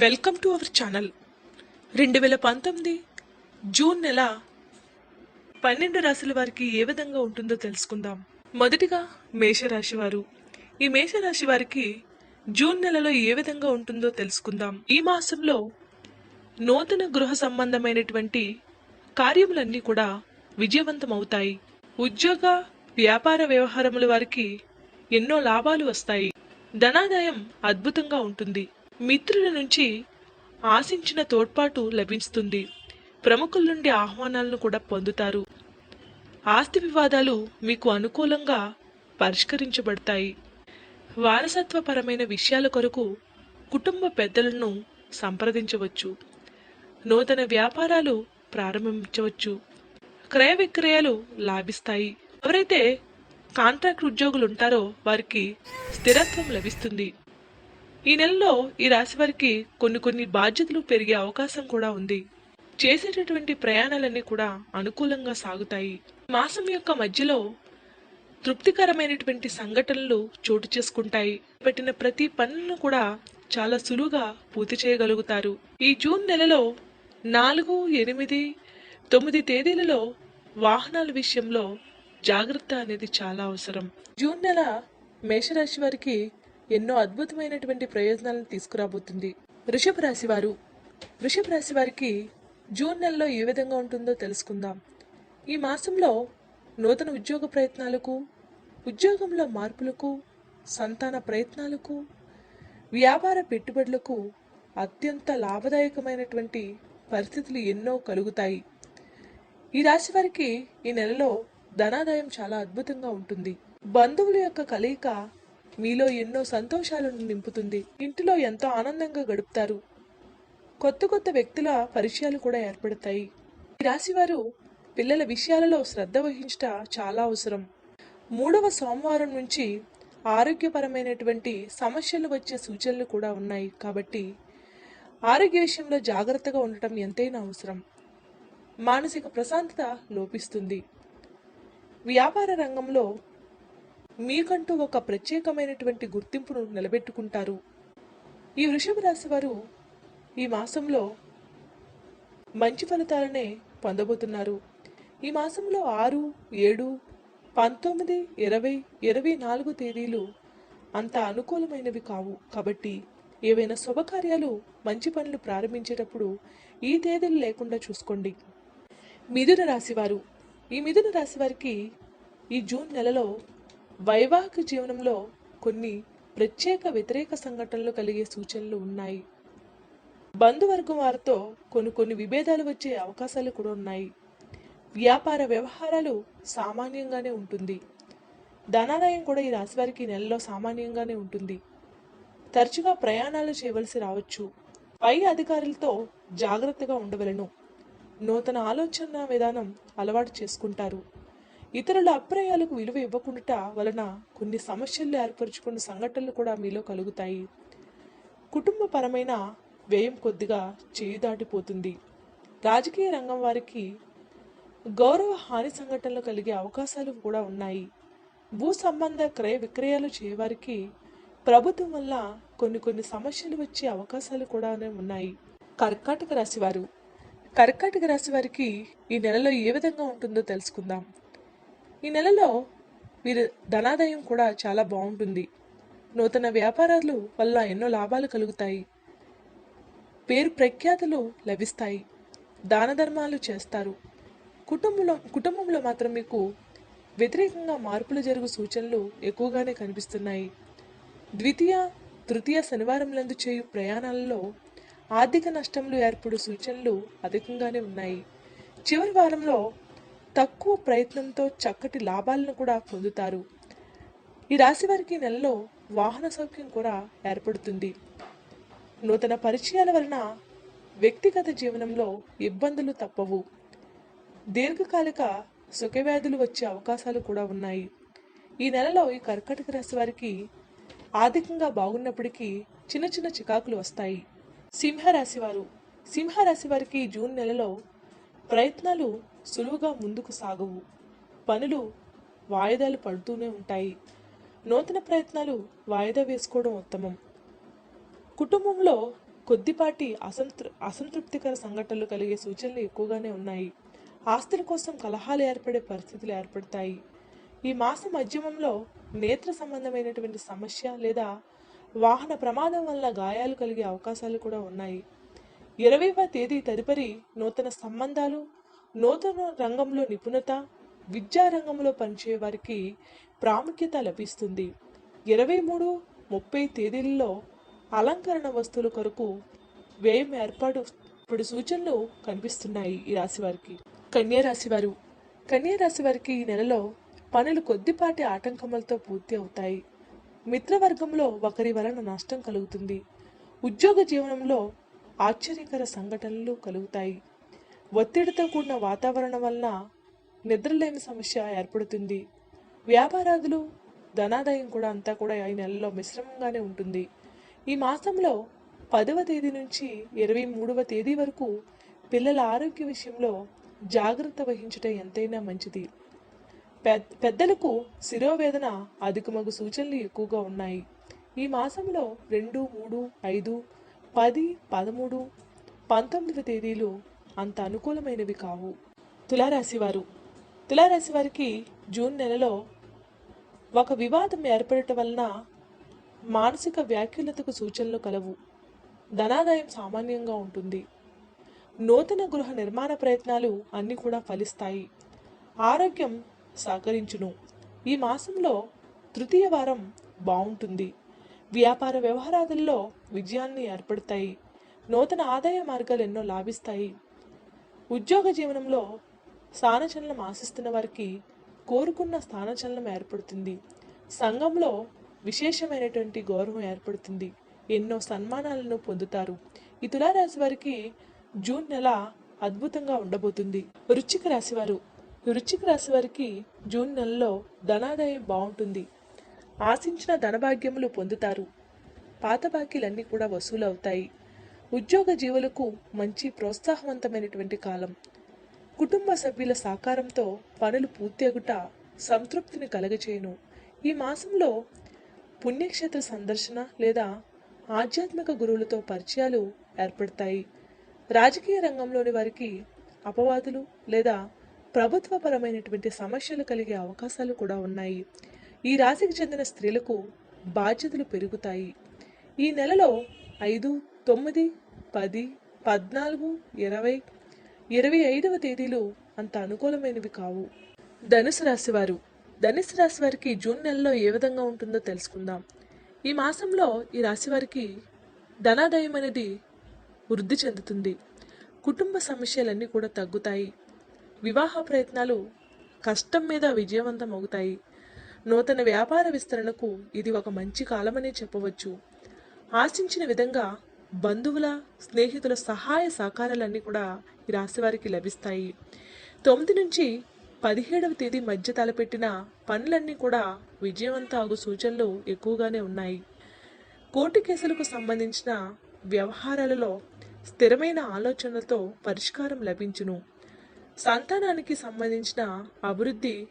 Welcome to our channel రెండు వేల పంతొమ్మిది జూన్ నెల పన్నెండు రాశుల వారికి ఏ విధంగా ఉంటుందో తెలుసుకుందాం. మొదటిగా మేషరాశి వారు. ఈ మేషరాశి వారికి జూన్ నెలలో ఏ విధంగా ఉంటుందో తెలుసుకుందాం. ఈ మాసంలో నూతన గృహ సంబంధమైనటువంటి కార్యములన్నీ కూడా విజయవంతం అవుతాయి ఉద్యోగ వ్యాపార వ్యవహారముల వారికి ఎన్నో లాభాలు వస్తాయి. ధనాదాయం అద్భుతంగా ఉంటుంది. మిత్రుల నుంచి ఆశించిన తోడ్పాటు లభిస్తుంది ప్రముఖుల నుండి ఆహ్వానాలను కూడా పొందుతారు. ఆస్తి వివాదాలు మీకు అనుకూలంగా పరిష్కరించబడతాయి. వారసత్వపరమైన విషయాల కొరకు కుటుంబ పెద్దలను సంప్రదించవచ్చు. నూతన వ్యాపారాలు ప్రారంభించవచ్చు. క్రయ విక్రయాలు లాభిస్తాయి. ఎవరైతే కాంట్రాక్ట్ ఉద్యోగులు ఉంటారో వారికి స్థిరత్వం లభిస్తుంది. ఈ నెలలో ఈ రాశి వారికి కొన్ని కొన్ని బాధ్యతలు పెరిగే అవకాశం కూడా ఉంది. చేసేటటువంటి ప్రయాణాలన్నీ కూడా అనుకూలంగా సాగుతాయి. మాసం యొక్క మధ్యలో తృప్తికరమైనటువంటి సంఘటనలు చోటు చేసుకుంటాయి. పెట్టిన ప్రతి పనులను కూడా చాలా సులువుగా పూర్తి చేయగలుగుతారు. ఈ జూన్ నెలలో నాలుగు ఎనిమిది తొమ్మిది తేదీలలో వాహనాల విషయంలో జాగ్రత్త అనేది చాలా అవసరం. జూన్ నెల మేషరాశి వారికి ఎన్నో అద్భుతమైనటువంటి ప్రయోజనాలను తీసుకురాబోతుంది. వృషభ రాశి వారు వృషభ రాశి వారికి జూన్ నెలలో ఏ విధంగా ఉంటుందో తెలుసుకుందాం. ఈ మాసంలో నూతన ఉద్యోగ ప్రయత్నాలకు ఉద్యోగంలో మార్పులకు సంతాన ప్రయత్నాలకు వ్యాపార పెట్టుబడులకు అత్యంత లాభదాయకమైనటువంటి పరిస్థితులు ఎన్నో కలుగుతాయి. ఈ రాశి వారికి ఈ నెలలో ధనాదాయం చాలా అద్భుతంగా ఉంటుంది. బంధువుల యొక్క కలయిక మీలో ఎన్నో సంతోషాలను నింపుతుంది. ఇంటిలో ఎంతో ఆనందంగా గడుపుతారు. కొత్త కొత్త వ్యక్తుల పరిచయాలు కూడా ఏర్పడతాయి. ఈ రాశివారు పిల్లల విషయాలలో శ్రద్ధ వహించట చాలా అవసరం. మూడవ సోమవారం నుంచి ఆరోగ్యపరమైనటువంటి సమస్యలు వచ్చే సూచనలు కూడా ఉన్నాయి. కాబట్టి ఆరోగ్య విషయంలో జాగ్రత్తగా ఉండటం ఎంతైనా అవసరం. మానసిక ప్రశాంతత లోపిస్తుంది. వ్యాపార రంగంలో మీకంటూ ఒక ప్రత్యేకమైనటువంటి గుర్తింపును నిలబెట్టుకుంటారు. ఈ వృషభ రాశి వారు ఈ మాసంలో మంచి ఫలితాలనే పొందబోతున్నారు. ఈ మాసంలో ఆరు ఏడు పంతొమ్మిది ఇరవై ఇరవై నాలుగు తేదీలు అంత అనుకూలమైనవి కావు. కాబట్టి ఏవైనా శుభకార్యాలు మంచి పనులు ప్రారంభించేటప్పుడు ఈ తేదీలు లేకుండా చూసుకోండి. మిథున రాశివారు ఈ మిథున రాశి వారికి ఈ జూన్ నెలలో వైవాహిక జీవనంలో కొన్ని ప్రత్యేక వ్యతిరేక సంఘటనలు కలిగే సూచనలు ఉన్నాయి. బంధువర్గం వారితో కొన్ని కొన్ని విభేదాలు వచ్చే అవకాశాలు కూడా ఉన్నాయి. వ్యాపార వ్యవహారాలు సామాన్యంగానే ఉంటుంది. ధనాదాయం కూడా ఈ రాశి వారికి నెలలో సామాన్యంగానే ఉంటుంది. తరచుగా ప్రయాణాలు చేయవలసి రావచ్చు. పై అధికారులతో జాగ్రత్తగా ఉండవలను. నూతన ఆలోచన విధానం అలవాటు చేసుకుంటారు. ఇతరుల అభిప్రాయాలకు విలువ ఇవ్వకుండా వలన కొన్ని సమస్యలు ఏర్పరచుకున్న సంఘటనలు కూడా మీలో కలుగుతాయి. కుటుంబపరమైన వ్యయం కొద్దిగా చేయి దాటిపోతుంది. రాజకీయ రంగం వారికి గౌరవ హాని సంఘటనలు కలిగే అవకాశాలు కూడా ఉన్నాయి. భూ సంబంధ క్రయ విక్రయాలు చేయవారికి ప్రభుత్వం వల్ల కొన్ని కొన్ని సమస్యలు వచ్చే అవకాశాలు కూడా ఉన్నాయి. కర్కాటక రాశివారు కర్కాటక రాశి వారికి ఈ నెలలో ఏ విధంగా ఉంటుందో తెలుసుకుందాం. ఈ నెలలో వీరి ధనాదాయం కూడా చాలా బాగుంటుంది. నూతన వ్యాపారాలు వల్ల ఎన్నో లాభాలు కలుగుతాయి. పేరు ప్రఖ్యాతులు లభిస్తాయి. దాన ధర్మాలు చేస్తారు. కుటుంబంలో కుటుంబంలో మాత్రం మీకు వ్యతిరేకంగా మార్పులు జరుగు సూచనలు ఎక్కువగానే కనిపిస్తున్నాయి. ద్వితీయ తృతీయ శనివారంలందు చేయు ప్రయాణాలలో ఆర్థిక నష్టములు ఏర్పడు సూచనలు అధికంగానే ఉన్నాయి. చివరి వారంలో తక్కువ ప్రయత్నంతో చక్కటి లాభాలను కూడా పొందుతారు. ఈ రాశి వారికి నెలలో వాహన సౌఖ్యం కూడా ఏర్పడుతుంది. నూతన పరిచయాల వలన వ్యక్తిగత జీవనంలో ఇబ్బందులు తప్పవు. దీర్ఘకాలిక సుఖవ్యాధులు వచ్చే అవకాశాలు కూడా ఉన్నాయి. ఈ నెలలో ఈ కర్కటక రాశి వారికి ఆర్థికంగా బాగున్నప్పటికీ చిన్న చిన్న చికాకులు వస్తాయి. సింహరాశి వారు సింహరాశి వారికి జూన్ నెలలో ప్రయత్నాలు సులువుగా ముందుకు సాగవు. పనులు వాయిదాలు పడుతూనే ఉంటాయి. నూతన ప్రయత్నాలు వాయిదా వేసుకోవడం ఉత్తమం. కుటుంబంలో కొద్దిపాటి అసంతృ అసంతృప్తికర సంఘటనలు కలిగే సూచనలు ఎక్కువగానే ఉన్నాయి. ఆస్తుల కోసం కలహాలు ఏర్పడే పరిస్థితులు ఏర్పడతాయి. ఈ మాస మధ్యమంలో నేత్ర సంబంధమైనటువంటి సమస్య లేదా వాహన ప్రమాదం వల్ల గాయాలు కలిగే అవకాశాలు కూడా ఉన్నాయి. ఇరవైవ తేదీ తదుపరి నూతన సంబంధాలు నూతన రంగంలో నిపుణత విద్యా రంగంలో పనిచేయ వారికి ప్రాముఖ్యత లభిస్తుంది. ఇరవై మూడు ముప్పై తేదీలలో అలంకరణ వస్తువుల కొరకు వ్యయం ఏర్పాటు ఇప్పుడు సూచనలు కనిపిస్తున్నాయి ఈ రాశి వారికి. కన్యా రాశి వారు. కన్యా రాశి వారికి ఈ నెలలో పనులు కొద్దిపాటి ఆటంకములతో పూర్తి అవుతాయి. మిత్రవర్గంలో ఒకరి వలన నష్టం కలుగుతుంది. ఉద్యోగ జీవనంలో ఆశ్చర్యకర సంఘటనలు కలుగుతాయి. ఒత్తిడితో కూడిన వాతావరణం వలన నిద్రలేని సమస్య ఏర్పడుతుంది. వ్యాపారాదులు ధనాదాయం కూడా అంతా కూడా ఈ నెలలో మిశ్రమంగానే ఉంటుంది. ఈ మాసంలో పదవ తేదీ నుంచి ఇరవై మూడవ తేదీ వరకు పిల్లల ఆరోగ్య విషయంలో జాగ్రత్త వహించడం ఎంతైనా మంచిది. పెద్దలకు శిరోవేదన అధికమగు సూచనలు ఎక్కువగా ఉన్నాయి. ఈ మాసంలో రెండు మూడు ఐదు పది పదమూడు పంతొమ్మిదవ తేదీలు అంత అనుకూలమైనవి కావు. తులారాశి వారు. తులారాశి వారికి జూన్ నెలలో ఒక వివాదం ఏర్పడటం వలన మానసిక వ్యాఖ్యలతకు సూచనలు కలవు. ధనాదాయం సామాన్యంగా ఉంటుంది. నూతన గృహ నిర్మాణ ప్రయత్నాలు అన్నీ కూడా ఫలిస్తాయి. ఆరోగ్యం సహకరించును. ఈ మాసంలో తృతీయ వారం బాగుంటుంది. వ్యాపార వ్యవహారాదుల్లో విజయాన్ని ఏర్పడతాయి. నూతన ఆదాయ మార్గాలు ఎన్నో లాభిస్తాయి. ఉద్యోగ జీవనంలో స్థానచలనం ఆశిస్తున్న వారికి కోరుకున్న స్థానచలనం ఏర్పడుతుంది. సంఘంలో విశేషమైనటువంటి గౌరవం ఏర్పడుతుంది. ఎన్నో సన్మానాలను పొందుతారు. ఈ తులారాశి వారికి జూన్ నెల అద్భుతంగా ఉండబోతుంది. వృచ్చిక రాశి వారు రాశి వారికి జూన్ నెలలో ధనాదాయం బాగుంటుంది. ఆశించిన ధనభాగ్యములు పొందుతారు. పాత బాకీలన్నీ కూడా వసూలు అవుతాయి ఉద్యోగ జీవులకు మంచి ప్రోత్సాహవంతమైనటువంటి కాలం. కుటుంబ సభ్యుల సహకారంతో పనులు పూర్తి అగుట సంతృప్తిని కలగచేయను. ఈ మాసంలో పుణ్యక్షేత్ర సందర్శన లేదా ఆధ్యాత్మిక గురువులతో పరిచయాలు ఏర్పడతాయి. రాజకీయ రంగంలోని వారికి అపవాదులు లేదా ప్రభుత్వపరమైనటువంటి సమస్యలు కలిగే అవకాశాలు కూడా ఉన్నాయి. ఈ రాశికి చెందిన స్త్రీలకు బాధ్యతలు పెరుగుతాయి. ఈ నెలలో ఐదు తొమ్మిది పది పద్నాలుగు ఇరవై ఇరవై ఐదవ తేదీలు అంత అనుకూలమైనవి కావు. ధనుసు రాశి వారు ధనుసు రాశి వారికి జూన్ నెలలో ఏ విధంగా ఉంటుందో తెలుసుకుందాం. ఈ మాసంలో ఈ రాశి వారికి ధనాదాయం అనేది వృద్ధి చెందుతుంది. కుటుంబ సమస్యలన్నీ కూడా తగ్గుతాయి. వివాహ ప్రయత్నాలు కష్టం మీద విజయవంతం అవుతాయి. నూతన వ్యాపార విస్తరణకు ఇది ఒక మంచి కాలమనే చెప్పవచ్చు. ఆశించిన విధంగా బంధువుల స్నేహితుల సహాయ సహకారాలన్నీ కూడా ఈ రాశివారికి లభిస్తాయి. తొమ్మిది నుంచి పదిహేడవ తేదీ మధ్య తలపెట్టిన పనులన్నీ కూడా విజయవంతం ఆగు సూచనలు ఎక్కువగానే ఉన్నాయి. కోర్టు కేసులకు సంబంధించిన వ్యవహారాలలో స్థిరమైన ఆలోచనలతో పరిష్కారం లభించును. సంతానానికి సంబంధించిన అభివృద్ధి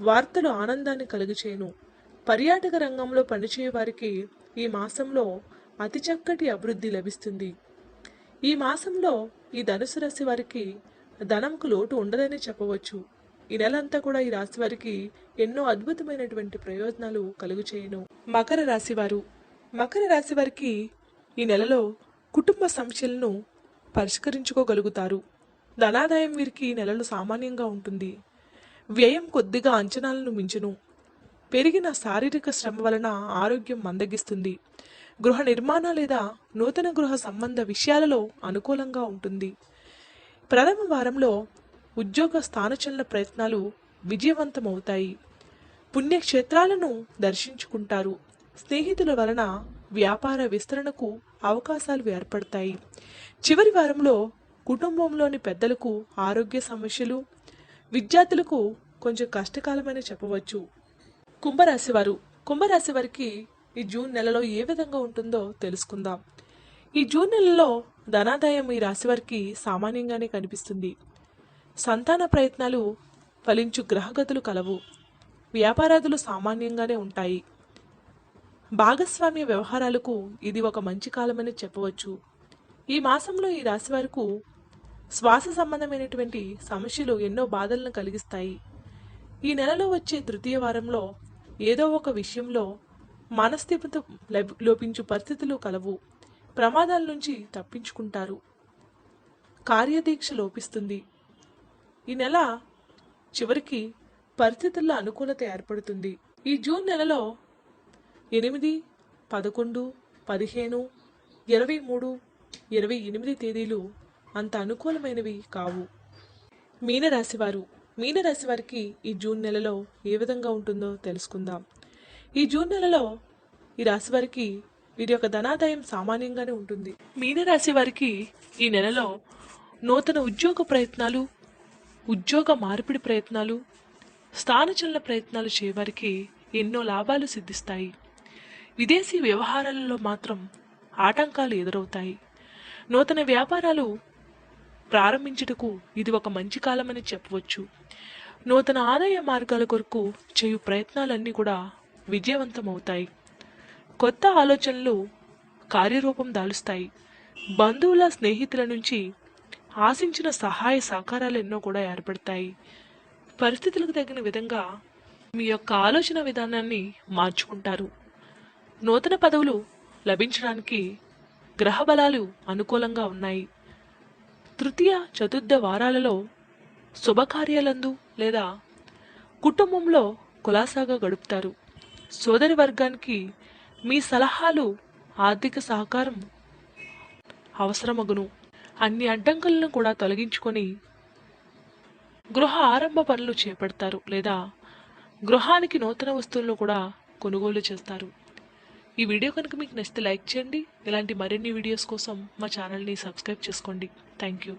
వార్తలు ఆనందాన్ని కలుగచేయును. పర్యాటక రంగంలో పనిచేయవారికి ఈ మాసంలో అతి చక్కటి అభివృద్ధి లభిస్తుంది. ఈ మాసంలో ఈ ధనుసు రాశి వారికి ధనంకు లోటు ఉండదని చెప్పవచ్చు. ఈ నెలంతా కూడా ఈ రాశి వారికి ఎన్నో అద్భుతమైనటువంటి ప్రయోజనాలు కలుగుచేయును. మకర రాశి వారు. మకర రాశి వారికి ఈ నెలలో కుటుంబ సమస్యలను పరిష్కరించుకోగలుగుతారు. ధనాదాయం వీరికి ఈ నెలలో సామాన్యంగా ఉంటుంది. వ్యయం కొద్దిగా అంచనాలను మించును. పెరిగిన శారీరక శ్రమ వలన ఆరోగ్యం మందగిస్తుంది. గృహ నిర్మాణ లేదా నూతన గృహ సంబంధ విషయాలలో అనుకూలంగా ఉంటుంది. ప్రథమ వారంలో ఉద్యోగ స్థానచలన ప్రయత్నాలు విజయవంతమవుతాయి. పుణ్యక్షేత్రాలను దర్శించుకుంటారు. స్నేహితుల వలన వ్యాపార విస్తరణకు అవకాశాలు ఏర్పడతాయి. చివరి వారంలో కుటుంబంలోని పెద్దలకు ఆరోగ్య సమస్యలు విద్యార్థులకు కొంచెం కష్టకాలమైన చెప్పవచ్చు. కుంభరాశి వారు. కుంభరాశి వారికి ఈ జూన్ నెలలో ఏ విధంగా ఉంటుందో తెలుసుకుందాం. ఈ జూన్ నెలలో ధనాదాయం ఈ రాశి వారికి సామాన్యంగానే కనిపిస్తుంది. సంతాన ప్రయత్నాలు ఫలించు గ్రహగతులు కలవు. వ్యాపారాదులు సామాన్యంగానే ఉంటాయి. భాగస్వామ్య వ్యవహారాలకు ఇది ఒక మంచి కాలమని చెప్పవచ్చు. ఈ మాసంలో ఈ రాశి వారికి శ్వాస సంబంధమైనటువంటి సమస్యలు ఎన్నో బాధలను కలిగిస్తాయి. ఈ నెలలో వచ్చే తృతీయ వారంలో ఏదో ఒక విషయంలో మనస్థిమిత లోపించు పరిస్థితులు కలవు. ప్రమాదాల నుంచి తప్పించుకుంటారు. కార్యదీక్ష లోపిస్తుంది. ఈ నెల చివరికి పరిస్థితుల్లో అనుకూలత ఏర్పడుతుంది. ఈ జూన్ నెలలో ఎనిమిది పదకొండు పదిహేను ఇరవై మూడు ఇరవై ఎనిమిది తేదీలు అంత అనుకూలమైనవి కావు. మీనరాశివారు మీనరాశి వారికి ఈ జూన్ నెలలో ఏ విధంగా ఉంటుందో తెలుసుకుందాం. ఈ జూన్ నెలలో ఈ రాశి వారికి వీరి యొక్క ధనాదాయం సామాన్యంగానే ఉంటుంది. మీనరాశి వారికి ఈ నెలలో నూతన ఉద్యోగ ప్రయత్నాలు ఉద్యోగ మార్పిడి ప్రయత్నాలు స్థానచలన ప్రయత్నాలు చేయవారికి ఎన్నో లాభాలు సిద్ధిస్తాయి. విదేశీ వ్యవహారాలలో మాత్రం ఆటంకాలు ఎదురవుతాయి. నూతన వ్యాపారాలు ప్రారంభించుటకు ఇది ఒక మంచి కాలమని చెప్పవచ్చు. నూతన ఆదాయ మార్గాల కొరకు చేయు ప్రయత్నాలన్నీ కూడా విజయవంతమవుతాయి. కొత్త ఆలోచనలు కార్యరూపం దాలుస్తాయి. బంధువుల స్నేహితుల నుంచి ఆశించిన సహాయ సహకారాలు ఎన్నో కూడా ఏర్పడతాయి. పరిస్థితులకు తగిన విధంగా మీ యొక్క ఆలోచన విధానాన్ని మార్చుకుంటారు. నూతన పదవులు లభించడానికి గ్రహ బలాలు అనుకూలంగా ఉన్నాయి. తృతీయ చతుర్థ వారాలలో శుభకార్యాలందు లేదా కుటుంబంలో కులాసాగా గడుపుతారు. సోదరి వర్గానికి మీ సలహాలు ఆర్థిక సహకారం అవసరమగును. అన్ని అడ్డంకులను కూడా తొలగించుకొని గృహ ఆరంభ పనులు చేపడతారు లేదా గృహానికి నూతన వస్తువులను కూడా కొనుగోలు చేస్తారు. ఈ వీడియో కనుక మీకు నచ్చితే లైక్ చేయండి. ఇలాంటి మరిన్ని వీడియోస్ కోసం మా ఛానల్ని సబ్స్క్రైబ్ చేసుకోండి. Thank you.